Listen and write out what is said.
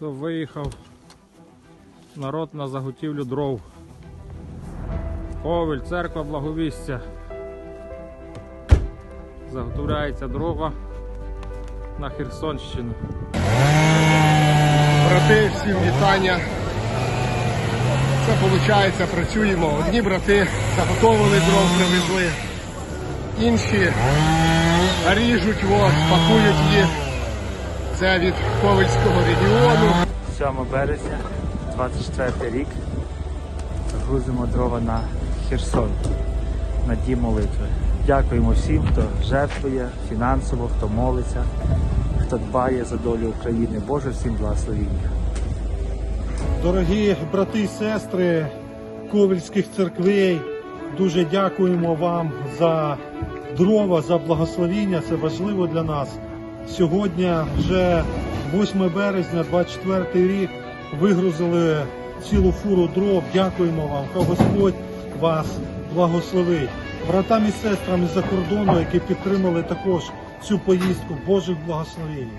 Це виїхав народ на заготівлю дров. Ковель, церква благовістя. Заготовляється дрова на Херсонщину. Брати, всім вітання. Це виходить, працюємо. Одні брати заготовили дров, привезли, інші ріжуть, во, пакують їх. Це від Ковельського регіону. 7 березня, 24 рік. Грузимо дрова на Херсон на дім молитви. Дякуємо всім, хто жертвує фінансово, хто молиться, хто дбає за долю України. Боже всім благословіння. Дорогі брати і сестри Ковельських церквей, дуже дякуємо вам за дрова, за благословіння. Це важливо для нас. Сьогодні вже 8 березня, 24 рік, вигрузили цілу фуру дров. Дякуємо вам. Хай Господь вас благословить. Братам і сестрам із-за кордону, які підтримали також цю поїздку, Божих благословень.